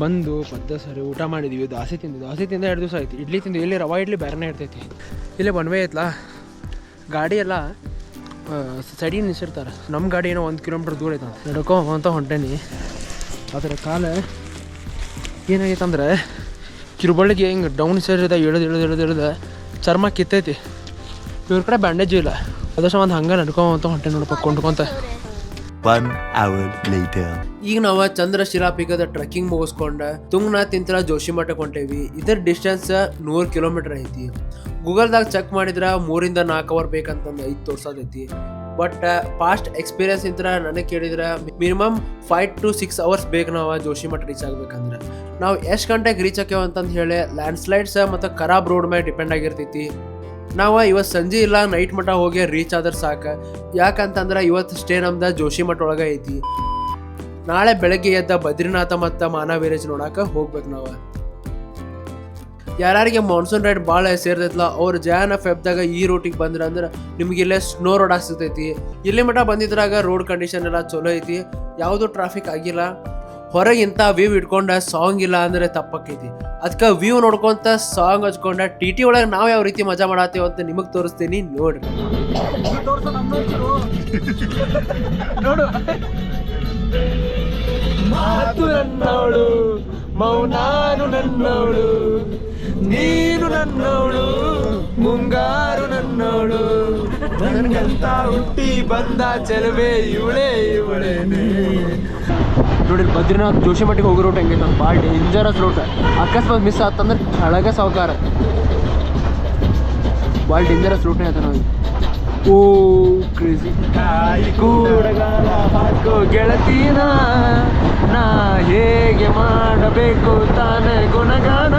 ಬಂದು ಪದ್ದ ಸರಿ ಊಟ ಮಾಡಿದ್ವಿ, ದೋಸೆ ತಿಂದು ದೋಸೆ ತಿಂದ ಎರಡು ದಿವಸ ಆಯ್ತು. ಇಡ್ಲಿ ತಿಂದು, ಇಲ್ಲಿ ರವಾ, ಇಡ್ಲಿ ಬೇರೆನೇ ಇರ್ತೈತಿ. ಇಲ್ಲೇ ಒನ್ ವೇ ಐತ್ಲಾ? ಗಾಡಿ ಎಲ್ಲ ಸಡಿ ನಿಸಿರ್ತಾರೆ ನಮ್ಮ ಗಾಡಿ ಏನೋ ಒಂದು ಕಿಲೋಮೀಟ್ರ್ ದೂರ ಐತೆ ನಡ್ಕೊ ಅಂತ ಹೊಂಟೇನಿ. ಅದರ ಕಾಲ ಏನಾಗೈತಂದ್ರೆ ಕಿರುಬಳ್ಳಿಗೆ ಹಿಂಗೆ ಡೌನ್ ಸೇರಿದ, ಇಳಿದು ಇಳಿದು ಇಳಿದು ಇಳಿದು, ಚರ್ಮ ಕಿತ್ತೈತಿ. ಇವ್ರ ಕಡೆ ಬ್ಯಾಂಡೇಜು ಇಲ್ಲ. ಅದಷ್ಟು ಒಂದು ಹಂಗೆ ನಡ್ಕೊ ಅಂತ ಹೊಂಟೆ ನೋಡಪ್ಪ ಕೊಂಡ್ಕೊಂತ One ಅವರ್ ಲೇಟರ್ ಈಗ ನಾವು ಚಂದ್ರಶಿಲಾ ಪೀಕದ ಟ್ರೆಕ್ಕಿಂಗ್ ಮುಗಿಸ್ಕೊಂಡ ತುಂಗನಾಥ್ ಇಂತ್ರ ಜೋಶಿ ಮಠಕ್ಕೆ ಹೊಂಟೇವಿ. ಇದರ ಡಿಸ್ಟೆನ್ಸ್ ನೂರು ಕಿಲೋಮೀಟರ್ ಐತಿ. ಗೂಗಲ್ದಾಗ ಚೆಕ್ ಮಾಡಿದ್ರ ಮೂರಿಂದ ನಾಲ್ಕು ಅವರ್ ಬೇಕಂತಂದು ಐದು ತೋರ್ಸೋದೈತಿ ಬಟ್ ಪಾಸ್ಟ್ ಎಕ್ಸ್ಪೀರಿಯನ್ಸ್ ಇಂತ್ರ ನನಗೆ ಕೇಳಿದ್ರೆ minimum five to six hours ಬೇಕು ನಾವು ಜೋಶಿ ಮಠ ರೀಚ್ ಆಗ್ಬೇಕಂದ್ರೆ. ನಾವು ಎಷ್ಟು ಗಂಟೆಗೆ ರೀಚ್ ಆಕ್ಯಾವ ಅಂತಂದು ಹೇಳಿ ಲ್ಯಾಂಡ್ ಸ್ಲೈಡ್ಸ್ ಮತ್ತು ಖರಾಬ್ ರೋಡ್ ಮೇಲೆ ಡಿಪೆಂಡ್ ಆಗಿರ್ತೈತಿ. ನಾವು ಇವತ್ತು ಸಂಜೆ ಇಲ್ಲ ನೈಟ್ ಮಠ ಹೋಗಿ ರೀಚ್ ಆದ್ರೆ ಸಾಕು. ಯಾಕಂತಂದ್ರೆ ಇವತ್ತು ಸ್ಟೇ ನಮ್ದು ಜೋಶಿ ಮಠ ಒಳಗೆ ಐತಿ. ನಾಳೆ ಬೆಳಗ್ಗೆ ಎದ್ದ ಬದ್ರಿನಾಥ ಮತ್ತು ಮಾನವೀರೇಜ್ ನೋಡಕ್ಕೆ ಹೋಗ್ಬೇಕು ನಾವು. ಯಾರ್ಯಾರಿಗೆ ಮಾನ್ಸೂನ್ ರೈಡ್ ಭಾಳ ಸೇರ್ತೈತಲ್ಲ ಅವ್ರು ಜಾನ್ ಫೆಬ್ದಾಗ ಈ ರೂಟಿಗೆ ಬಂದ್ರೆ ಅಂದ್ರೆ ನಿಮ್ಗೆ ಇಲ್ಲೇ ಸ್ನೋ ರೋಡ್ ಆಗ್ತೈತಿ. ಇಲ್ಲಿ ಮಠ ಬಂದಿದ್ರಾಗ ರೋಡ್ ಕಂಡೀಷನ್ ಎಲ್ಲ ಚಲೋ ಐತಿ. ಯಾವುದೂ ಟ್ರಾಫಿಕ್ ಆಗಿಲ್ಲ. ಹೊರಗೆ ಇಂಥ ವ್ಯೂ ಇಟ್ಕೊಂಡ ಸಾಂಗ್ ಇಲ್ಲ ಅಂದರೆ ತಪ್ಪಕ್ಕೈತಿ. ಅದಕ್ಕೆ ವ್ಯೂ ನೋಡ್ಕೊಂತ ಸಾಂಗ್ ಹಚ್ಕೊಂಡ ಟಿ ಟಿ ಒಳಗೆ ನಾವು ಯಾವ ರೀತಿ ಮಜಾ ಮಾಡತ್ತೀವಿ ಅಂತ ನಿಮಗೆ ತೋರಿಸ್ತೀನಿ ನೋಡ್ರಿ. ನೋಡು. ಮಾತು ನನ್ನವಳು, ಮೌನಾನು ನನ್ನವಳು, ನೀನು ನನ್ನವಳು, ಮುಂಗಾರು ನನ್ನವಳು. ನನಗಂತ ಹುಟ್ಟಿ ಬಂದ ಚೆಲುವೆ ಇವಳೇ ಇವಳೇನೆ. ನೋಡಿ ಬದ್ರಿನಾಥ್ ಜೋಶಿ ಮಟ್ಟಿಗೆ ಹೋಗೋ ರೂಟ್ ಹೆಂಗೈತೆ ನಮ್ಮ ಭಾಳ ಡೇಂಜರಸ್ ರೂಟ್ ಅಕಸ್ಮಾತ್ ಮಿಸ್ ಆತಂದ್ರೆ ಕೆಳಗೆ ಸಾವುಕಾರ. ಭಾಳ ಡೇಂಜರಸ್ ರೂಟ್ನೇ ಆಯ್ತು ನಾವು ಓ ಕ್ರೇಜಿ ಗೆಳತೀನ, ನಾ ಹೇಗೆ ಮಾಡಬೇಕು ತಾನೇ ಗುಣಗಾನ?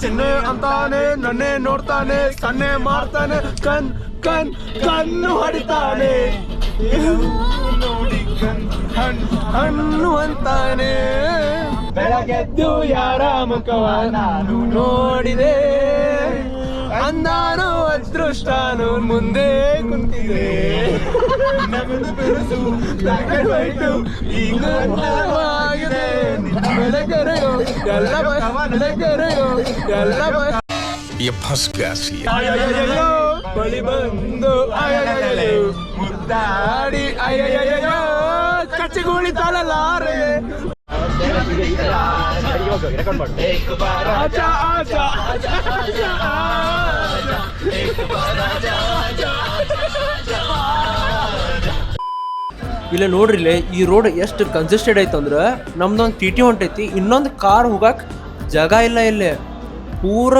ಚಿನ್ನೆ ಅಂತಾನೆ, ನನ್ನೇ ನೋಡ್ತಾನೆ, ಸನ್ನೆ ಮಾಡ್ತಾನೆ, ಕಣ್ ಕಣ್, ಕಣ್ಣು ಹೊಡಿತಾನೆ. ಹಣ್ಣು ಅಂತಾನೆ ಬೆಳಗೆದ್ದು ಯಾರ ಮುಖವ ನಾನು ನೋಡಿದೆ. ಅಂದಾನು ಅದೃಷ್ಟಾನು ಮುಂದೆ ಕುಂತಿದೆ. ನಗದು ಬಳಿ ಬಂದು ಅಯ್ಯೋ ಮುದ್ದಾಡಿ ಅಯ್ಯಯ್ಯೋ ಕಚ್ಚಿಗೂಳಿ ತಾಳಲಾರೆ ಆಚಾ, ಆಚಾ. ಇಲ್ಲ ಈ ರೋಡ್ ಎಷ್ಟು ಕನ್ಸಿಸ್ಟೆಡ್ ಐತಂದ್ರೆ ನಮ್ದೊಂದು ಟಿ ಟಿ ಹೊಂಟೈತಿ ಇನ್ನೊಂದು ಕಾರ್ ಹೋಗಕ್ ಜಾಗ ಇಲ್ಲ ಇಲ್ಲೇ ಪೂರ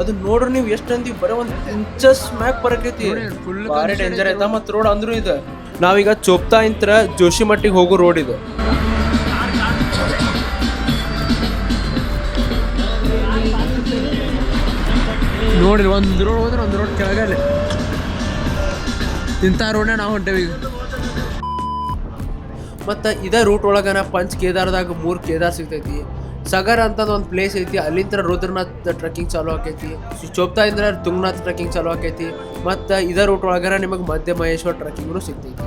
ಅದು ನೋಡ್ರಿ ನೀವು ಎಷ್ಟು ಅಂದಿ ಬರೋ ಒಂದು ಇಂಚಸ್ ಮ್ಯಾಕ್ ಬರಕೈತಿ. ಭಾರಿ ಡೇಂಜರ್ ಐತ ಮತ್ತು ರೋಡ್ ಅಂದ್ರೂ ಇದು. ನಾವೀಗ ಚೋಪ್ತಾ ಇಂತ್ರ ಜೋಶಿ ಮಟ್ಟಿಗೆ ಹೋಗೋ ರೋಡ್ ಇದು. ನೋಡಿರಿ ಒಂದು ರೋಡ್ ಹೋದ್ರೆ ಒಂದು ರೋಡ್ ಕೆಳಗಲ್ಲಿ ಇಂಥ ರೋಡ್ನ ನಾವು ಹೊಂಟೇವಿ ಈಗ. ಮತ್ತು ಇದೇ ರೂಟ್ ಒಳಗನ ಪಂಚ್ ಕೇದಾರದಾಗ ಮೂರು ಕೇದಾರ್ ಸಿಗ್ತೈತಿ. ಸಗರ್ ಅಂತದ ಒಂದು ಪ್ಲೇಸ್ ಐತಿ ಅಲ್ಲಿಂದ ರುದ್ರನಾಥ್ ಟ್ರಕ್ಕಿಂಗ್ ಚಾಲೂ ಆಕೈತಿ ಚೋಪ್ತಾ ಇಂದ್ರ ತುಂಗನಾಥ್ ಟ್ರೆಕ್ಕಿಂಗ್ ಚಾಲೂ ಆಕೈತಿ, ಮತ್ತು ಇದರ ರೂಟ್ ಒಳಗರ ನಿಮಗೆ ಮಧ್ಯ ಮಹೇಶ್ವರ ಟ್ರೆಕ್ಕಿಂಗ್ನು ಸಿಗ್ತೈತಿ.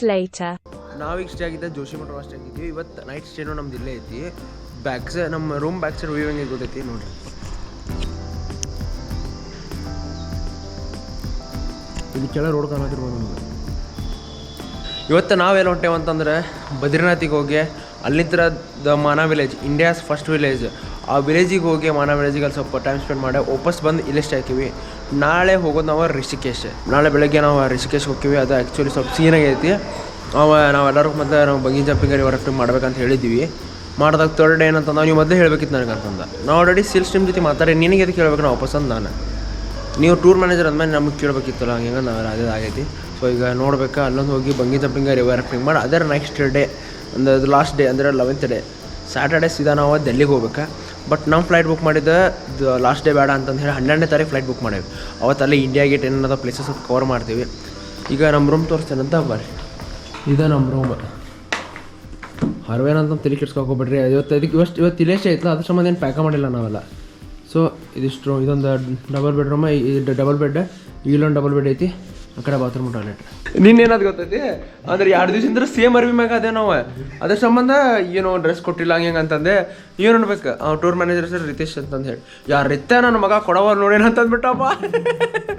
Hours later. ನಾವೀಗ ಸ್ಟೇ ಆಗಿದ್ದ ಜೋಶಿ ಮಠ ಅಷ್ಟೇ ಆಗಿದ್ವಿ. ಇವತ್ತು ನೈಟ್ ಸ್ಟೇನು ನಮ್ದು ಇಲ್ಲೇ ಐತಿ ಬ್ಯಾಕ್ ಸೈಡ್ ನಮ್ಮ ರೂಮ್ ಬ್ಯಾಕ್ ಸೈಡ್ ವ್ಯೂ ಹೆಂಗೆ ಗೊತ್ತೈತಿ ನೋಡ್ರಿ. ಇಲ್ಲಿ ಕೆಳಗೆ ರೋಡ್ ಕಾಣತಿರ್ಬೋದು ನಮ್ಗೆ. ಇವತ್ತು ನಾವೆಲ್ಲ ಹೊಂಟೇವು ಅಂತಂದ್ರೆ ಬದ್ರಿನಾಥಿಗೆ ಹೋಗಿ ಅಲ್ಲಿಂದ the Mana village India's first village ಆ ವಿಲೇಜಿಗೆ ಹೋಗಿ ಮಾನಾ ವಿಲೇಜಿಗೆ ಅಲ್ಲಿ ಸ್ವಲ್ಪ ಟೈಮ್ ಸ್ಪೆಂಡ್ ಮಾಡಿ ವಾಪಸ್ ಬಂದು ಇಲ್ಲೇ ಸ್ಟೇ ಹಾಕಿವಿ ನಾಳೆ ಹೋಗೋದು ನಾವು ರಿಷಿಕೇಶ್. ನಾಳೆ ಬೆಳಗ್ಗೆ ನಾವು ರಿಷಿಕೇಶ್ ಹೋಗ್ತೀವಿ, ಅದು ಆ್ಯಕ್ಚುಲಿ ಸ್ವಲ್ಪ ಸೀನ್ ಆಗೈತಿ ಅವ ನಾವೆಲ್ಲರೂ ಮತ್ತೆ ನಾವು ಬಂಗಿ ಜಂಪಿಂಗ್ ರಿಫ್ಟಿಂಗ್ ಮಾಡ್ಬೇಕಂತ ಹೇಳಿದ್ವಿ. ಮಾಡಿದಾಗ ತರ್ಡ್ ಡೇ ಏನಂತ ನೀವು ಮೊದಲೇ ಹೇಳ್ಬೇಕಿತ್ತು ನನಗೆ ಅಂತಂದ ನಾವು ಆಲ್ರೆಡಿ ಸೇಲ್ಸ್ ಟೀಮ್ ಜೊತೆ ಮಾತಾಡಿ, ನಿನಗೆ ಅದಕ್ಕೆ ಕೇಳ್ಬೇಕು ನಾವು ವಾಪಸ್ ನಾನು. ನೀವು ಟೂರ್ ಮ್ಯಾನೇಜರ್ ಅಂದಮೇಲೆ ನಮಗೆ ಕೇಳಬೇಕಿತ್ತಲ್ಲ ಹಂಗೆ ನಾವು ಅದೇ ಆಗೈತಿ. ಸೊ ಈಗ ನೋಡ್ಬೇಕಾ, ಅಲ್ಲೊಂದು ಹೋಗಿ ಬಂಗಿ ಜಂಪಿಂಗ್ ರಿವರ್ ಮಾಡಿ ಅದರ ನೆಕ್ಸ್ಟ್ ಡೇ ಅಂದ್ರೆ ಲಾಸ್ಟ್ ಡೇ ಅಂದರೆ ಲೆವೆಂತ್ ಡೇ ಸ್ಯಾಟರ್ಡೇ ಸೀದಾ ನಾವು ಡೆಲ್ಲಿಗೆ ಹೋಗ್ಬೇಕಾ? ಬಟ್ ನಮ್ಮ ಫ್ಲೈಟ್ ಬುಕ್ ಮಾಡಿದ್ದೆ ಲಾಸ್ಟ್ ಡೇ ಬೇಡ ಅಂತಂದು ಹೇಳಿ ಹನ್ನೆರಡನೇ ತಾರೀಕು ಫ್ಲೈಟ್ ಬುಕ್ ಮಾಡೇವಿ ಅವತ್ತಲ್ಲೇ ಇಂಡಿಯಾ ಗೇಟ್ ಏನದ ಪ್ಲೇಸಸ್ ಕವರ್ ಮಾಡ್ತೀವಿ. ಈಗ ನಮ್ಮ ರೂಮ್ ತೋರಿಸ್ತೇನಂತ ಬರ್ರಿ. ಇದು ನಮ್ಮ ರೂಮ್ ಹರ್ವೇನಂತ ತಲೆ ಕೆಡ್ಸ್ಕೊಬಿಡ್ರಿ ಇವತ್ತು ಅದಕ್ಕೆ ಇವತ್ತು ಇವತ್ತು ಇಲೇಶ್ ಐತಲ್ಲ ಅದ್ರ ಸಂಬಂಧ ಏನು ಪ್ಯಾಕ ಮಾಡಿಲ್ಲ ನಾವೆಲ್ಲ. ಸೊ ಇದಿಷ್ಟು ಇದೊಂದು ಡಬಲ್ ಬೆಡ್ರೂಮ್ ಡಬಲ್ ಬೆಡ್ ಇಲ್ಲೊಂದು ಡಬಲ್ ಬೆಡ್ ಐತಿ. ಆ ಕಡೆ ಬಾತ್ರೂಮ್ ಟಾಯ್ಲೆಟ್ ನಿನ್ನೇನಾದ್ ಗೊತ್ತೈತಿ? ಅಂದ್ರೆ ಎರಡು ದಿವಸದಿಂದ ಸೇಮ್ ಅರ್ವಿ ಮ್ಯಾಗ ಅದೇ ನಾವು. ಅದ್ರ ಸಂಬಂಧ ಏನೋ ಡ್ರೆಸ್ ಕೊಟ್ಟಿಲ್ಲ ಹಂಗೆ ಹಿಂಗೆ ಅಂತಂದೆ. ಏನು ಅನ್ಬೇಕು ಟೂರ್ ಮ್ಯಾನೇಜರ್ ಸರ್ ರಿತೇಶ್ ಅಂತಂದು ಹೇಳಿ. ಯಾರು ರಿತ್ತ ನನ್ನ ಮಗ ಕೊಡವ ನೋಡೇನ ಅಂತಂದ್ಬಿಟ್ಟಪ್ಪ.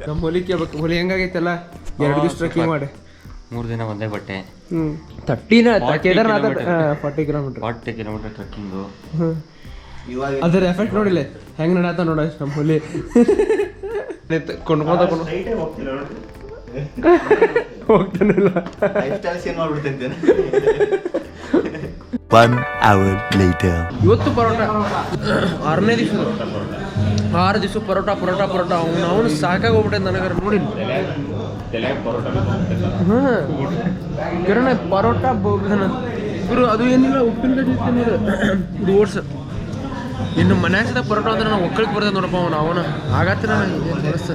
ನಮ್ಮ ಹೊಲಿ ಕೇಳ್ಬೇಕು ಹೊಲಿ ಹೆಂಗಾಗೈತಲ್ಲ? ಎರಡು ದಿವಸ ಟ್ರೆಕ್ಕಿಂಗ್ ಮಾಡಿ. ಮೂರು ದಿನ ಒಂದೇ ಬಟ್ಟೆ. ಹ್ಞೂ ತರ್ಟಿನ forty kilometre. Forty kilometre. Trekking. ಅದರ ಎಫೆಕ್ಟ್ ನೋಡಿಲ್ಲ ಹೆಂಗ್ ನಡಾತ ನೋಡ ನಮ್ಮ ಹುಲಿ. ಕೊಂಡ್ಕೊಂತ ಕೊಂಡು ಹೋಗ್ತಾನಿಲ್ಲ ಒನ್ hour later. ಇವತ್ತು ಪರೋಟ. ಆರನೇ ದಿವಸ ಆರು ದಿವಸ ಪರೋಟ ಪರೋಟ ಪರೋಟ. ಅವನು ಅವನು ಸಾಕಾಗಿ ಹೋಗ್ಬಿಟ್ಟೆ ನನಗೆ ನೋಡಿ ಹಾಂ. ಕಿರಣ ಪರೋಟ ಬೋಗನ ಗುರು ಅದು ಏನಿಲ್ಲ ಉಪ್ಪಿನಕಾಯಿ ತಿನ್ನೋದು ಇದು ಓಟ್ಸ್. ಇನ್ನು ಮನ್ಯಾಗ ಪರೋಟ ಅಂದ್ರೆ ನಾನು ಒಕ್ಕಳಿಗೆ ಬರ್ತದೆ ನೋಡಪ್ಪ ಅವನು ಅವನ. ನಾನು ಕೆಲಸ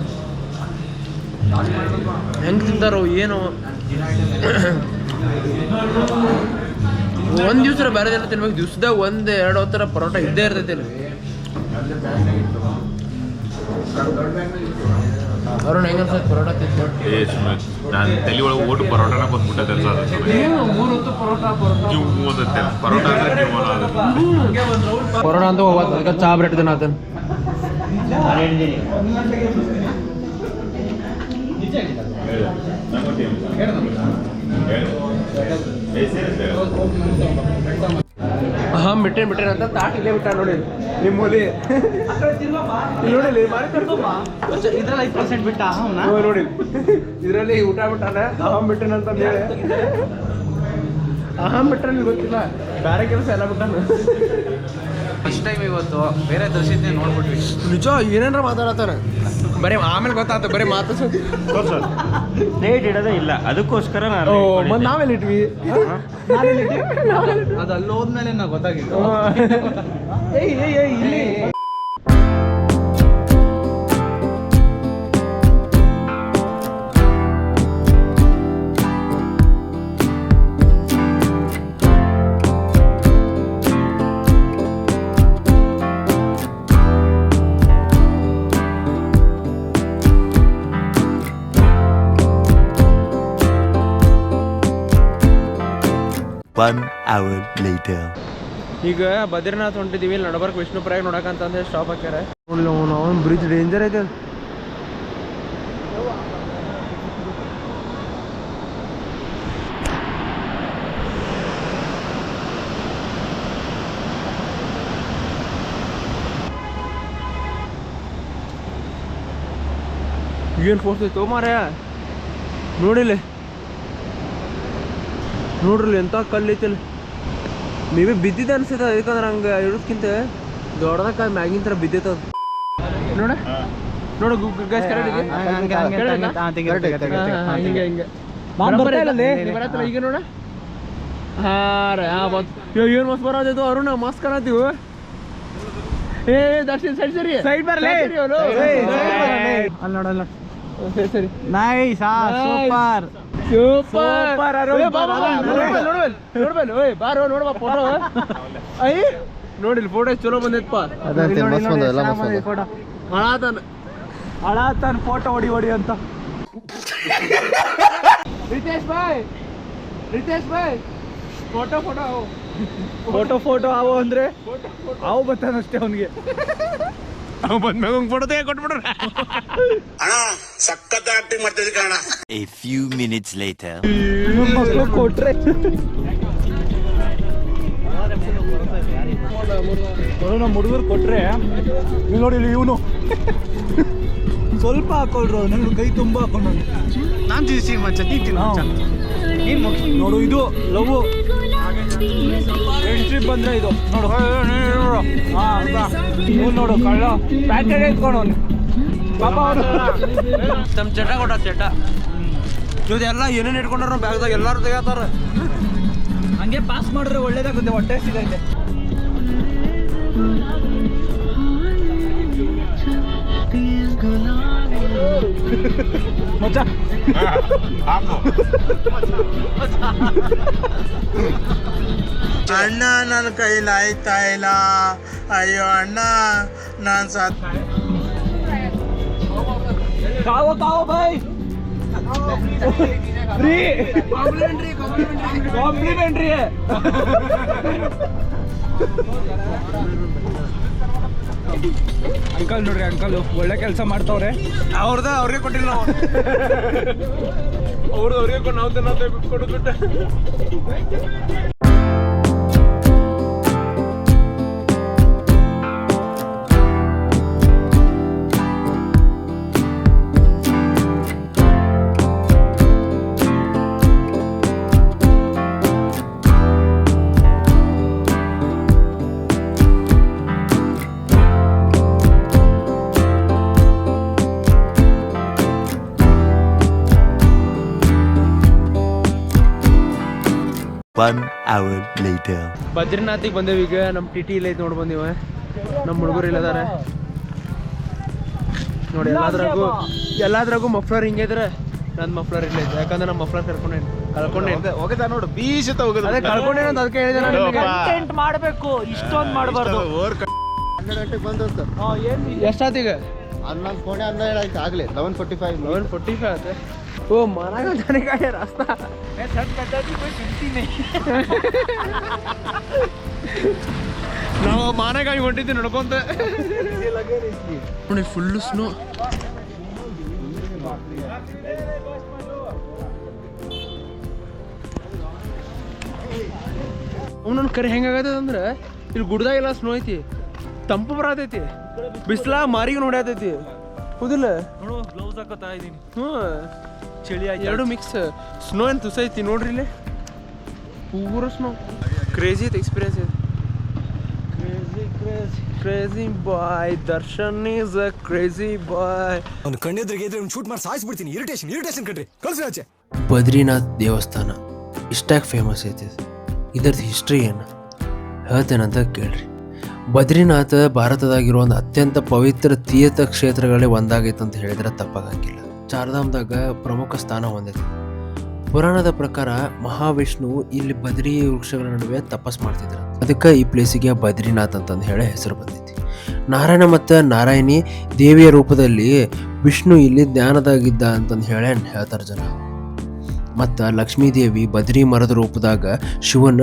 ಹೆಂಗೆ ತಿಂತಾರೋ ಏನೋ. ಒಂದು ದಿವ್ಸ ಬೇರೆ ದಿನ ತಿನ್ಬೇಕು. ದಿವ್ಸದಾಗ ಒಂದು ಎರಡು ಹೊತ್ತರ ಪರೋಟ ಇದ್ದೇ ಇರ್ತೈತಿ ಅಲ್ಲಿ ಅರುಣ್ ಹೆಂಗ ಅನ್ಸತ್ ಪರೋಟ ತಿಂದು ನಾನು ತಲೆ ಒಳಗೆ ಓಟು ಪರೋಟನ ಬಂದ್ಬಿಟ್ಟದೆ ಅನ್ಸೋದು ಮೂರು ಹೊತ್ತು ಪರೋಟ ಪರೋಟ. ಅಂದ್ರೆ ಪರೋಟ ಅಂತ ಹೋಗ್ಬೋದು ಅದಕ್ಕೆ ಚಾ ಬ್ರೆಡ್ ದಿನ ಆತನ ಹಾಂ ಬಿಟ್ಟೆ ಬಿಟ್ಟೆ ಅಂತ ತಾಟ್ ಇಲ್ಲೇ ಬಿಟ್ಟ ನೋಡಿ. ನಿಮ್ಮ ಹುಲಿ ಮಾರಿ ಇದ್ರಲ್ಲಿ ಐದು ಪರ್ಸೆಂಟ್ ಬಿಟ್ಟ ನೋಡಿ. ಇದರಲ್ಲಿ ಊಟ ಬಿಟ್ಟಾನೆ ಅಹಂ ಬಿಟ್ಟನ ಅಂತ ಹೇಳಿ. ಅಹಂ ಬಿಟ್ಟನ ಗೊತ್ತಿಲ್ಲ. ಬೇರೆ ಕೆಲಸ ಎಲ್ಲ ಬಿಟ್ಟಾನ ಫಸ್ಟ್ ಟೈಮ್ ಇವತ್ತು ಬೇರೆ ದರ್ಶನ ನೋಡ್ಬಿಟ್ವಿ. ನಿಜ ಏನೇನ್ರ ಮಾತಾಡತ್ತಾರ ಬರೀ ಆಮೇಲೆ ಗೊತ್ತಾಯ್ತು ಬರೀ ಮಾತು ಡೇಟ್ ಇಡೋದೇ ಇಲ್ಲ. ಅದಕ್ಕೋಸ್ಕರ ನಾನು ಓ ಮತ್ತೆ ನಾವೆಲ್ಲ ಇಟ್ವಿ? ಅದು ಅಲ್ಲಿ ಹೋದ್ಮೇಲೆ ನಾ ಗೊತ್ತಾಗಿತ್ತು ಏಯ್ ಏಯ್ ಏಯ್ ಇಲ್ಲಿ. One ಅವರ್ ಲೇಟರ್ ಈಗ ಬದ್ರಿನಾಥ್ ಹೊಂಟಿದೀವಿ, ಇಲ್ಲಿ ನಡಬರ್ಕ್ ನೋಡಕಂತ ಅಂದ್ರೆ ಸ್ಟಾಪ್ ಹಾಕ್ಯಾರ. ಅವ್ನು ಬ್ರಿಡ್ಜ್ ಡೇಂಜರ್ ಐತೆ ಏನ್ ಫೋರ್ಸ್ ಐತೋ ಮಾರ ನೋಡಿಲ್ಲಿ. ನೋಡ್ರಿ ಎಂಥ ಕಲ್ಲು ಐತಿಲ್ಲ ಮೇ ಬಿ ಬಿದ್ದಿದೆ ಅನ್ಸುತ್ತೆ ಯಾಕಂದ್ರೆ ಹಂಗೆ ಇರೋದ್ಕಿಂತ ದೊಡ್ಡದಕ್ಕ ಮ್ಯಾಗಿನ ಥರ ಬಿದ್ದೈತೆ ಅದು. ನೋಡ. ನೋಡು ಗಸ್ ಬರತ್ತಲ್ಲ ಈಗ ನೋಡ. ಹಾ ರೀ ಹಾ ಬಂತು. ಏನು ಮಸ್ತ್ ಬರೋದಿತ್ತು ಅರುಣ ಮಸ್ತ್ ಕಾಣತ್ತೀವು ಏ ದರ್ಶನ್ ಸರಿ ಸರಿ. ಸೈಡ್ ಬರಲಿ? ಅಲ್ಲಿ ನೋಡಲ್ಲ. ಸರಿ ಸರಿ. Nice super super. ನೋಡ್ಬೇಲ್ ಓಯ್ ಬಾರೋ ನೋಡ್ಬಾ ಫೋಟೋ ಐ. ನೋಡಿಲ್ ಫೋಟೋ ಚಲೋ ಬಂದೈತಪ್ಪ. ಹಳಾತನ. ಹಳಾತನ್ ಫೋಟೋ ಹೊಡಿ ಹೊಡಿ ಅಂತ. ರಿತೇಶ್ ಬಾಯ್ ರಿತೇಶ್ ಬಾಯ್ ಫೋಟೋ ಫೋಟೋ ಫೋಟೋ ಫೋಟೋ ಅವು ಅಂದ್ರೆ ಅವು ಬರ್ತಾನಷ್ಟೇ ಅವನಿಗೆ. ಅವ್ ಬಂದ್ಮ್ಯಾಗ ಹಂಗೆ ತೆಗೆ ಕೊಟ್ಬಿಡ್ರ A few minutes later. ಕೊಟ್ರೆ. ನಮ್ಮ ಹುಡುಗರು ಕೊಟ್ರೆ ನೀವು ನೋಡಿ ಇಲ್ಲಿ ಇವನು. ಸ್ವಲ್ಪ ಹಾಕೊಳ್ರು ನನ್ನ ಕೈ ತುಂಬ ಹಾಕೊಂಡು. ನಾನು ತಿನ್ಸಿ ಮಚ್ಚ ನೋಡು ಇದು ಲವ್. ಅಂದ್ರೆ ಇದು. ನೋಡು. ಹಾಂ ನೋಡು. ಕಳ್ಳ. ಪ್ಯಾಕೆಟ್ ಎತ್ಕೊಂಡು ಅವನು. ತಮ್ಮ ಚಟ ಕೊಟ್ಟ ಚಟ ಇವತ್ತೆಲ್ಲ ಏನೇನು ಇಟ್ಕೊಂಡ್ರು ಬ್ಯಾಗ್ದಾಗ ಎಲ್ಲರೂ ತೆಗಿತಾರ ಹಂಗೆ ಪಾಸ್ ಮಾಡಿದ್ರೆ ಒಳ್ಳೇದಾಗುತ್ತೆ ಹೊಟ್ಟೆ ಸಿಗೈತೆ ಮಚ್ಚ. ಅಣ್ಣ ನನ್ನ ಕೈಲಿ ಆಯ್ತಾ ಇಲ್ಲ. ಅಯ್ಯೋ ಅಣ್ಣ ನಾನು ಸತ್ ಕಾವೋ ಕಾವೋ ಕಾಂಪ್ಲಿಮೆಂಟ್ರಿ ಅಂಕಲ್ ನೋಡ್ರಿ ಅಂಕಲ್ ಒಳ್ಳೆ ಕೆಲಸ ಮಾಡ್ತಾವ್ರೆ. ಅವ್ರದ ಅವ್ರಿಗೆ ಕೊಟ್ಟಿಲ್ಲ ನಾವು ಅವ್ರದ್ದು ಅವ್ರಿಗೆ ಕೊಟ್ಟು ನಾವು ತಿನ್ನೋ ಕೊಡುತ್ತೆ One hour later. ಬದ್ರಿನಾಥಿಗೆ ಬಂದೇವಿ ಈಗ ನಮ್ಮ ಟಿ ಟಿ ಇಲ್ಲ ಐತೆ ನೋಡಿ ಬಂದಿವ. ನಮ್ಮ ಹುಡುಗರು ಇಲ್ಲದಾರೆ ನೋಡಿ ಎಲ್ಲಾದ್ರಾಗೂ ಎಲ್ಲಾದ್ರಾಗೂ ಮಫ್ಲರ್ ಹಿಂಗೆ ಇದ್ರೆ ನನ್ನ ಮಫ್ಲರ್ ಇಲ್ಲ ಐತೆ ಯಾಕಂದ್ರೆ ನಮ್ಮ ಮಫ್ಲರ್ ಕರ್ಕೊಂಡೆ ಕಳ್ಕೊಂಡೆ ಹೋಗದ ನೋಡು ಬೀಜ ಹೋಗದ ಅದೇ ಕಳ್ಕೊಂಡೆ ಅಂತ ಅದಕ್ಕೆ ಹೇಳಿದೆ ನಾನು ನಿಮಗೆ. ಕಂಟೆಂಟ್ ಮಾಡಬೇಕು ಇಷ್ಟೊಂದು ಮಾಡಬಾರ್ದು. ಎಷ್ಟಾತೀಗ ಹನ್ನೊಂದು ಕೋಣೆ ಹನ್ನೆರಡು ಆಯ್ತು ಅನ್ನ eleven forty five eleven forty five ಆಯ್ತು. ಓ ಮನಾಗ ಜಾನೆ ಕಾಯ ರಾಸ್ತಾ ನಾವು ಮಾನೆಗಾಗಿ ಹೊಂಟಿದ್ವಿ ನಡ್ಕೊಂತ ನೋಡಿ ಫುಲ್ಲು ಸ್ನೋ ಅವನೊಂದು ಕರಿ ಹೆಂಗಾಗತ್ತದ ಅಂದ್ರೆ ಇಲ್ಲಿ ಗುಡ್ದಾಗೆಲ್ಲ ಸ್ನೋ ಐತಿ ತಂಪು ಬರತೈತಿ ಬಿಸಿಲ ಮಾರಿಗೆ ನೋಡ್ಯಾತೈತಿ ಹೌದಿಲ್ಲ? ನೋಡು ಗ್ಲೌಸ್ ಹಾಕೋತಾ ಇದೀನಿ. ಹ್ಞೂ ಚಳಿ ಆಯ್ತು? ಎರಡು ಮಿಕ್ಸ್ ಸ್ನೋ ಏನು ತುಸೈತಿ ನೋಡ್ರಿ ಇಲ್ಲಿ. ಪೂರ ಸ್ನೋ ಕ್ರೇಜಿ ಐತೆ ಎಕ್ಸ್ಪೀರಿಯನ್ಸ್ ಇದೆ. Crazy boy Darshan is a crazy boy ಅವ್ನು ಕಣ್ಣೆದ್ರಿಗೆ ಇದ್ರೆ ಶೂಟ್ ಮಾಡಿ ಸಾಯಿಸ್ಬಿಡ್ತೀನಿ. ಇರಿಟೇಷನ್ ಇರಿಟೇಷನ್ ಕಣ್ರಿ. ಕಳ್ಸಿ ಆಚೆ. ಬದ್ರಿನಾಥ್ ದೇವಸ್ಥಾನ. ಇಷ್ಟಾಗಿ ಫೇಮಸ್ ಐತಿ ಇದರ ಇದರದ್ದು ಹಿಸ್ಟ್ರಿ ಏನು? ಹೇಳ್ತೇನಂತ ಕೇಳ್ರಿ. ಬದ್ರಿನಾಥ ಭಾರತದಾಗಿರೋ ಒಂದು ಅತ್ಯಂತ ಪವಿತ್ರ ತೀರ್ಥ ಕ್ಷೇತ್ರಗಳೇ ಒಂದಾಗೈತೆ ಅಂತ ಹೇಳಿದ್ರೆ ತಪ್ಪಾಗಂಗಿಲ್ಲ. ಚಾರ್ಧಾಮ್ದಾಗ ಪ್ರಮುಖ ಸ್ಥಾನ ಹೊಂದೈತಿ ಪುರಾಣದ ಪ್ರಕಾರ ಮಹಾವಿಷ್ಣು ಇಲ್ಲಿ ಬದ್ರಿ ವೃಕ್ಷಗಳ ನಡುವೆ ತಪಸ್ ಮಾಡ್ತಿದ್ರು. ಅದಕ್ಕೆ ಈ ಪ್ಲೇಸಿಗೆ ಬದ್ರಿನಾಥ್ ಅಂತಂದು ಹೇಳಿ ಹೆಸರು ಬಂದೈತಿ ನಾರಾಯಣ ಮತ್ತು ನಾರಾಯಣಿ ದೇವಿಯ ರೂಪದಲ್ಲಿ ವಿಷ್ಣು ಇಲ್ಲಿ ಧ್ಯಾನದಾಗಿದ್ದ ಅಂತಂದು ಹೇಳಿ ಹೇಳ್ತಾರೆ ಜನ. ಮತ್ತು ಲಕ್ಷ್ಮೀದೇವಿ ಬದ್ರಿ ಮರದ ರೂಪದಾಗ ಶಿವನ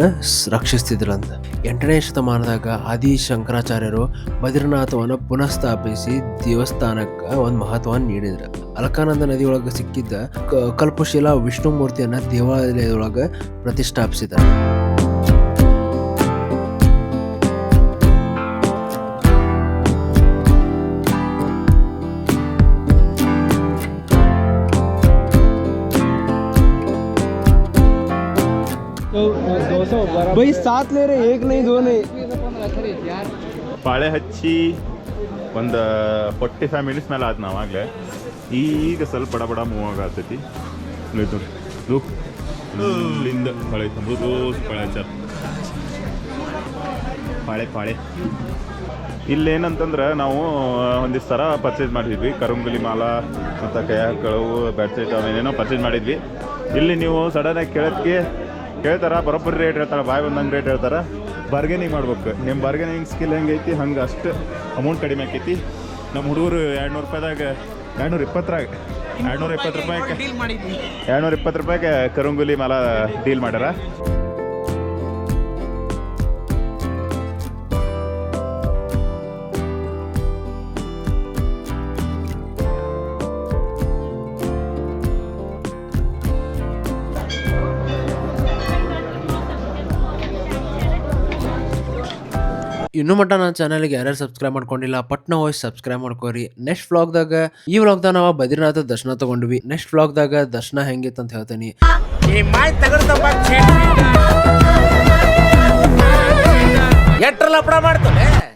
ರಕ್ಷಿಸ್ತಿದ್ರಂತ. ಎಂಟನೇ ಶತಮಾನದಾಗ ಆದಿ ಶಂಕರಾಚಾರ್ಯರು ಬದ್ರಿನಾಥವನ್ನು ಪುನಃಸ್ಥಾಪಿಸಿ ದೇವಸ್ಥಾನಕ್ಕೆ ಒಂದು ಮಹತ್ವವನ್ನು ನೀಡಿದ್ರು. ಅಲಕಾನಂದ ನದಿಯೊಳಗೆ ಸಿಕ್ಕಿದ್ದ ಕಲ್ಪಶಿಲಾ ವಿಷ್ಣು ಮೂರ್ತಿಯನ್ನು ದೇವಾಲಯದೊಳಗೆ ಪ್ರತಿಷ್ಠಾಪಿಸಿದ್ದಾರೆ ಬೈ ಸಾತ್ ले रहे, एक नहीं, दो नहीं। ಪಾಳೆ ಹಚ್ಚಿ ಒಂದು ಫೋರ್ಟಿ ಫೈವ್ ಮಿನಿಟ್ಸ್ ಮೇಲೆ ಆದ್ ನಾವಾಗಲೇ ಈಗ ಸ್ವಲ್ಪ ಬಡ ಬಡ ಮೂವ್ ಆಗತ್ತೈತಿ ಇಲ್ಲಿಂದ ಪಾಳೆ ಮೃದು ಪಾಳೆ ಹಚ್ಚಾರ ಪಾಳೆ ಪಾಳೆ ಇಲ್ಲೇನಂತಂದ್ರೆ ನಾವು ಒಂದಿಷ್ಟು ಸರ ಪರ್ಚೇಸ್ ಮಾಡಿದ್ವಿ ಕರುಂಗುಲಿ ಮಾಲ ಮತ್ತು ಕೈ ಕಳವು ಬೆಡ್ಶೀಟ್ ಅವೇನೇನೋ ಪರ್ಚೇಸ್ ಮಾಡಿದ್ವಿ ಇಲ್ಲಿ ನೀವು ಸಡನ್ನಾಗಿ ಕೇಳೋದಕ್ಕೆ ಕೇಳ್ತಾರ? ಬರೋಬ್ಬರಿ ರೇಟ್ ಹೇಳ್ತಾರೆ? ಬಾಯ್ ಬಂದಂಗೆ ರೇಟ್ ಹೇಳ್ತಾರೆ? ಬಾರ್ಗೇನಿಂಗ್ ಮಾಡ್ಬೇಕು. ನಿಮ್ಮ ಬಾರ್ಗೇನಿಂಗ್ ಸ್ಕಿಲ್ ಹೆಂಗೈತಿ? ಹಂಗೆ ಅಷ್ಟು ಅಮೌಂಟ್ ಕಡಿಮೆ ಆಕೈತಿ. ನಮ್ಮ ಹುಡುಗರು ಎರಡು ನೂರು ರೂಪಾಯಿದಾಗ ಎರಡು ನೂರ ಇಪ್ಪತ್ತರಾಗ ಎರಡು ನೂರ ಇಪ್ಪತ್ತು ರೂಪಾಯಿಗೆ ಎರಡು ನೂರ ಇಪ್ಪತ್ತು ರೂಪಾಯಿಗೆ ಕರುಂಗುಲಿ ಮಾಲ ಡೀಲ್ ಮಾಡ್ಯಾರ. ಇನ್ನೂ ಮಟ್ಟ ನನ್ನ ಚಾನಲ್ಗೆ ಯಾರ್ಯಾರು ಸಬ್ಸ್ಕ್ರೈಬ್ ಮಾಡ್ಕೊಂಡಿಲ್ಲ, ಪಟ್ನ ಹೋಗಿ ಸಬ್ಸ್ಕ್ರೈಬ್ ಮಾಡ್ಕೋರಿ. ನೆಕ್ಸ್ಟ್ ವ್ಲಾಗ್ದಾಗ ಈ ವ್ಲಾಗ್ದಾಗ ನಾವು ಬದ್ರಿನಾಥ ದರ್ಶನ ತಗೊಂಡ್ವಿ. ನೆಕ್ಸ್ಟ್ ವ್ಲಾಗ್ದಾಗ ದರ್ಶನ ಹೆಂಗಿತ್ತು ಅಂತ ಹೇಳ್ತೀನಿ. ಎಟ್ರ ಮಾಡ್ತಾನೆ?